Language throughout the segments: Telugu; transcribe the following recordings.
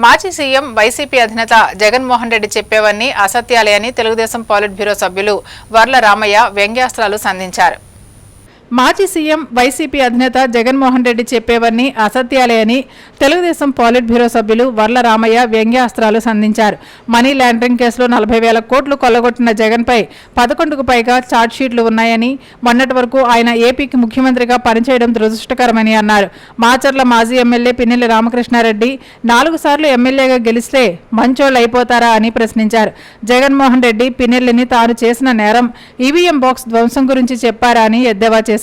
మాజీ సీఎం వైసీపీ అధినేత జగన్మోహన్ రెడ్డి చెప్పేవన్నీ అసత్యాలే అని తెలుగుదేశం పాలిట్ బ్యూరో సభ్యులు వర్ల రామయ్య వ్యంగ్యాస్త్రాలు సంధించారు. మాజీ సీఎం వైసీపీ అధినేత జగన్మోహన్ రెడ్డి చెప్పేవన్నీ అసత్యాలే అని తెలుగుదేశం పాలిట్ బ్యూరో సభ్యులు వర్ల రామయ్య వ్యంగ్యాస్త్రాలు సంధించారు. మనీ లాండరింగ్ కేసులో నలభై వేల కోట్లు కొల్లగొట్టిన జగన్పై పదకొండుకు పైగా ఛార్జ్షీట్లు ఉన్నాయని మొన్నటి వరకు ఆయన ఏపీకి ముఖ్యమంత్రిగా పనిచేయడం దురదృష్టకరమని అన్నారు. మాచర్ల మాజీ ఎమ్మెల్యే పిన్నెల్లి రామకృష్ణారెడ్డి నాలుగు సార్లు ఎమ్మెల్యేగా గెలిస్తే మంచోళ్ళు అయిపోతారా అని ప్రశ్నించారు. జగన్మోహన్ రెడ్డి పిన్నెల్లిని తాను చేసిన నేరం ఈవీఎం బాక్స్ ధ్వంసం గురించి చెప్పారా అని ఎద్దేవా చేశారు.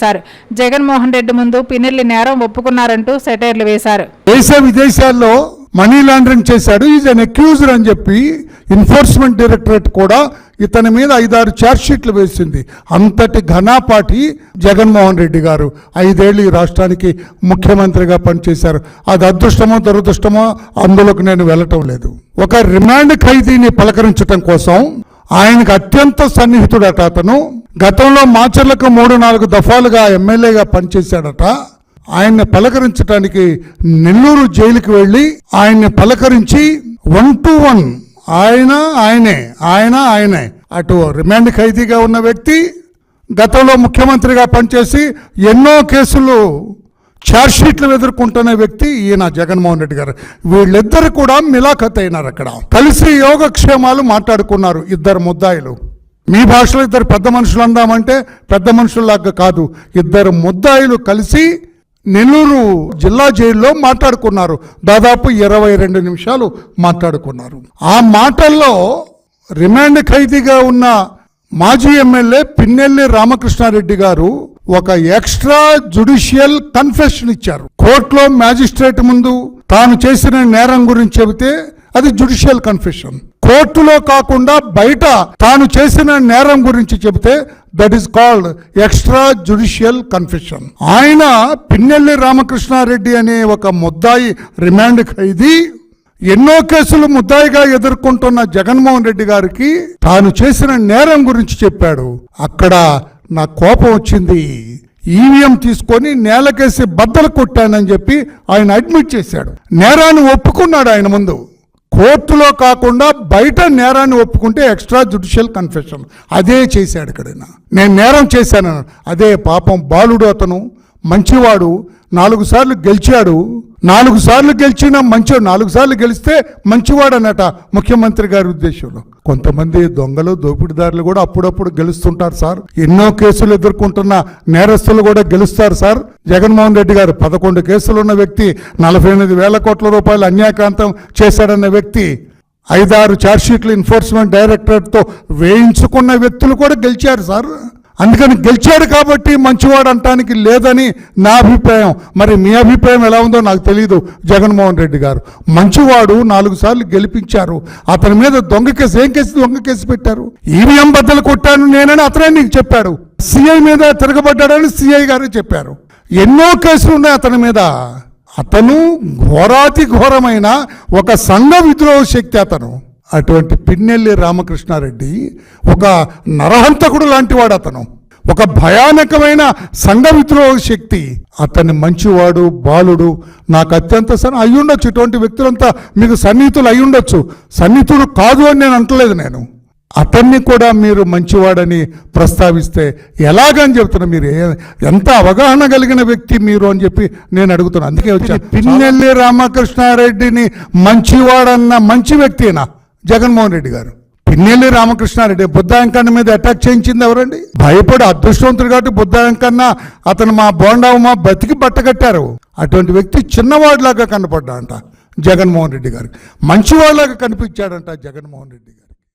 జగన్మోహన్ రెడ్డి ముందు పిన్నెల్లి నేరం ఒప్పుకున్నారంటూ సెటైర్లు వేశారు. దేశ విదేశాల్లో మనీ లాండరింగ్ చేశాడు. ఈజ్ అన్ అక్యూజర్ అని చెప్పి ఎన్ఫోర్స్మెంట్ డైరెక్టరేట్ కూడా ఇతని మీద ఐదారు షీట్లు వేసింది. అంతటి ఘనాపాటి జగన్మోహన్ రెడ్డి గారు ఐదేళ్ళు ఈ రాష్ట్రానికి ముఖ్యమంత్రిగా పనిచేశారు. అది అదృష్టమో దురదృష్టమో అందులోకి నేను వెళ్ళటం లేదు. ఒక రిమాండ్ ఖైదీని పలకరించడం కోసం ఆయనకు అత్యంత సన్నిహితుడట అతను. గతంలో మాచర్లకు మూడు నాలుగు దఫాలుగా ఎమ్మెల్యేగా పనిచేశాడట. ఆయన్ని పలకరించడానికి నెల్లూరు జైలుకి వెళ్ళి ఆయన్ని పలకరించి వన్ టు వన్ ఆయన ఆయనే ఆయన ఆయనే అటు రిమాండ్ ఖైదీగా ఉన్న వ్యక్తి గతంలో ముఖ్యమంత్రిగా పనిచేసి ఎన్నో కేసులు ఛార్జ్షీట్లు ఎదుర్కొంటున్న వ్యక్తి ఈయన జగన్మోహన్ రెడ్డి గారు. వీళ్ళిద్దరు కూడా మిలాఖత్ అయినారు అక్కడ కలిసి యోగక్షేమాలు మాట్లాడుకున్నారు ఇద్దరు ముద్దాయిలు. మీ భాషలో ఇద్దరు పెద్ద మనుషులు అందామంటే పెద్ద మనుషుల్లాగా కాదు. ఇద్దరు ముద్దాయిలు కలిసి నెల్లూరు జిల్లా జైల్లో మాట్లాడుకున్నారు. దాదాపు ఇరవై రెండు నిమిషాలు మాట్లాడుకున్నారు. ఆ మాటల్లో రిమాండ్ ఖైదీగా ఉన్న మాజీ ఎమ్మెల్యే పిన్నెల్లి రామకృష్ణారెడ్డి గారు ఒక ఎక్స్ట్రా జుడిషియల్ కన్ఫెషన్ ఇచ్చారు. కోర్టులో మ్యాజిస్ట్రేట్ ముందు తాను చేసిన నేరం గురించి చెబితే అది జుడిషియల్ కన్ఫెషన్. కోర్టులో కాకుండా బయట తాను చేసిన నేరం గురించి చెబితే that is called extra judicial confession ఆయన పిన్నెల్లి రామకృష్ణారెడ్డి అనే ఒక ముద్దాయి రిమాండ్ ఖైదీ ఎన్నో కేసులు ముద్దాయిగా ఎదుర్కొంటున్న జగన్మోహన్ రెడ్డి గారికి తాను చేసిన నేరం గురించి చెప్పాడు. అక్కడ నా కోపం వచ్చింది. ఈవీఎం తీసుకొని నేలకేసి బద్దలు కొట్టానని చెప్పి ఆయన అడ్మిట్ చేశాడు. నేరాన్ని ఒప్పుకున్నాడు ఆయన ముందు. కోర్టులో కాకుండా బయట నేరాన్ని ఒప్పుకుంటే ఎక్స్ట్రా జుడిషియల్ కన్ఫెషన్. అదే చేశాడు ఎక్కడైనా నేను నేరం చేశాను. అదే పాపం బాలుడు అతను. మంచివాడు. నాలుగు సార్లు గెలిచాడు. నాలుగు సార్లు గెలిచిన మంచివాడు నాలుగు సార్లు గెలిస్తే మంచివాడు అన్నట ముఖ్యమంత్రి గారి ఉద్దేశంలో. కొంతమంది దొంగలు దోపిడీదారులు కూడా అప్పుడప్పుడు గెలుస్తుంటారు సార్. ఎన్నో కేసులు ఎదుర్కొంటున్న నేరస్తులు కూడా గెలుస్తారు సార్. జగన్మోహన్ రెడ్డి గారు పదకొండు కేసులున్న వ్యక్తి నలభై ఎనిమిది వేల కోట్ల రూపాయలు అన్యాయకాంతం చేశాడన్న వ్యక్తి ఐదారు ఛార్జ్షీట్లు ఎన్ఫోర్స్మెంట్ డైరెక్టరేట్తో వేయించుకున్న వ్యక్తులు కూడా గెలిచారు సార్. అందుకని గెలిచాడు కాబట్టి మంచివాడు అంటానికి లేదని నా అభిప్రాయం. మరి మీ అభిప్రాయం ఎలా ఉందో నాకు తెలియదు జగన్మోహన్ రెడ్డి గారు. మంచివాడు నాలుగు సార్లు గెలిపించారు. అతని మీద దొంగ కేసు ఏం కేసు దొంగ కేసు పెట్టారు? ఈవీఎం బద్దలు కొట్టాను నేనని అతనే నీకు చెప్పాడు. సిఐ మీద తిరగబడ్డాడని సిఐ గారు చెప్పారు. ఎన్నో కేసులు ఉన్నాయి అతని మీద. అతను ఘోరాతి ఘోరమైన ఒక సంఘ విద్రోహ శక్తి అతను. అటువంటి పిన్నెల్లి రామకృష్ణారెడ్డి ఒక నరహంతకుడు లాంటివాడు అతను. ఒక భయానకమైన సంఘ విద్రోహ శక్తి. అతన్ని మంచివాడు బాలుడు నాకు అత్యంత సన్ అయ్యుండొచ్చు. ఇటువంటి వ్యక్తులంతా మీకు సన్నిహితులు అయ్యుండొచ్చు. సన్నిహితుడు కాదు అని నేను అంటలేదు నేను. అతన్ని కూడా మీరు మంచివాడని ప్రస్తావిస్తే ఎలాగని చెప్తున్నా మీరు? ఎంత అవగాహన కలిగిన వ్యక్తి మీరు అని చెప్పి నేను అడుగుతున్నాను అందుకే వచ్చాను పిన్నెల్లి రామకృష్ణారెడ్డిని మంచివాడన్న మంచి వ్యక్తినా? జగన్మోహన్ రెడ్డి గారు. పిన్నెల్లి రామకృష్ణారెడ్డి బుద్ధాంకన్న మీద అటాక్ చేయించింది ఎవరండి? భయపడి అదృష్టవంతుడు కాబట్టి బుద్ధాంకన్న అతను మా బోండావు బతికి బట్టగట్టారు. అటువంటి వ్యక్తి చిన్నవాడిలాగా కనపడ్డాడంట జగన్మోహన్ రెడ్డి గారు. మంచివాడిలాగా కనిపించాడంట జగన్మోహన్ రెడ్డి గారు.